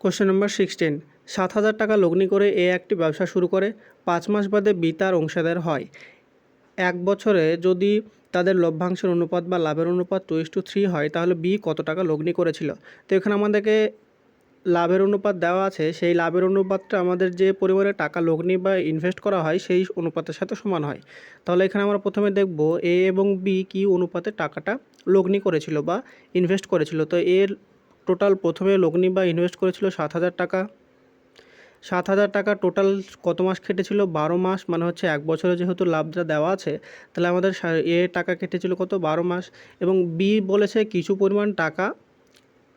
Question number sixteen সাত হাজার টাকা লগ্নি করে এ একটি ব্যবসা শুরু করে, পাঁচ মাস বাদে বি তার অংশীদার হয়। এক বছরে যদি তাদের লভ্যাংশের অনুপাত বা লাভের অনুপাত টু ইস টু থ্রি হয়, তাহলে বি কত টাকা লগ্নি করেছিল? তো এখানে আমাদেরকে লাভের অনুপাত দেওয়া আছে। সেই লাভের অনুপাতটা আমাদের যে পরিমাণে টাকা লগ্নি বা ইনভেস্ট করা হয়, সেই অনুপাতের সাথে সমান হয়। তাহলে এখানে আমরা প্রথমে দেখব এ এবং বি কি অনুপাতে টাকাটা লগ্নি করেছিল বা ইনভেস্ট করেছিল। তো এর টোটাল প্রথমে লগ্নি বা ইনভেস্ট করেছিল সাত হাজার টাকা। সাত হাজার টাকা টোটাল কত মাস কেটেছিল বারো মাস মানে হচ্ছে এক বছরে যেহেতু লাভটা দেওয়া আছে, তাহলে আমাদের এ টাকা কেটেছিল কত? বারো মাস। এবং বি বলেছে কিছু পরিমাণ টাকা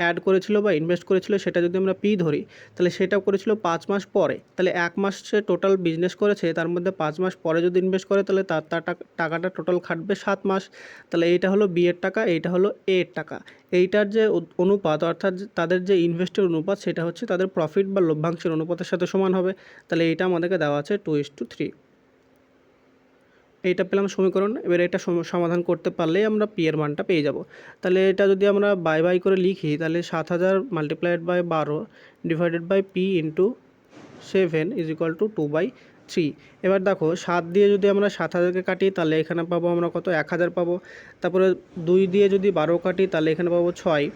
অ্যাড করেছিল বা ইনভেস্ট করেছিল সেটা যদি আমরা পি ধরি, তাহলে সেটা করেছিল পাঁচ মাস পরে। তাহলে এক মাস সে টোটাল বিজনেস করেছে, তার মধ্যে পাঁচ মাস পরে যদি ইনভেস্ট করে, তাহলে তার তার টাকাটা টোটাল খাটবে সাত মাস। তাহলে এইটা হলো বি এর টাকা, এইটা হলো এ এর টাকা। এইটার যে অনুপাত, অর্থাৎ তাদের যে ইনভেস্টের অনুপাত, সেটা হচ্ছে তাদের প্রফিট বা লভ্যাংশের অনুপাতের সাথে সমান হবে। তাহলে এইটা আমাদেরকে দেওয়া আছে টু ইস টু থ্রি এইটা পেলাম সমীকরণ, এবার এটা সম- সমাধান করতে পারলেই আমরা পি এর মানটা পেয়ে যাব। তাহলে এটা যদি আমরা বাই বাই করে লিখি, তাহলে সাত হাজার মাল্টিপ্লাইড বাই বারো divided by P into seven is equal to two by three এবার দেখো, সাত দিয়ে যদি আমরা সাত হাজারকে কাটি, তাহলে এখানে পাবো আমরা কত? এক হাজার পাবো। তারপরে দুই দিয়ে যদি বারো কাটি, তাহলে এখানে পাবো ছয়।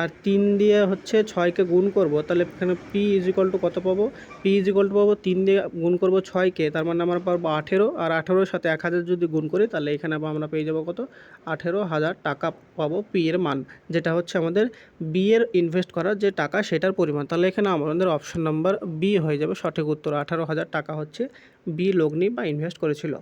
আর তিন দিয়ে হচ্ছে ছয়কে গুণ করব, তাহলে এখানে পি ইজ ইকুয়াল টু কত পাবো? পি ইজ টু পাবো তিন দিয়ে গুণ করব ছয়কে, তার মানে আমরা পাবো আঠেরো, আর আঠেরোর সাথে এক হাজার যদি গুণ করি, তাহলে এখানে আমরা পেয়ে যাব কত? আঠেরো হাজার টাকা পাবো পি এর মান, যেটা হচ্ছে আমাদের বি এর ইনভেস্ট করার যে টাকা সেটার পরিমাণ। তাহলে এখানে আমাদের অপশন নাম্বার বি হয়ে যাবে সঠিক উত্তর, আঠারো হাজার টাকা হচ্ছে বি লগ্নি বা ইনভেস্ট করেছিল।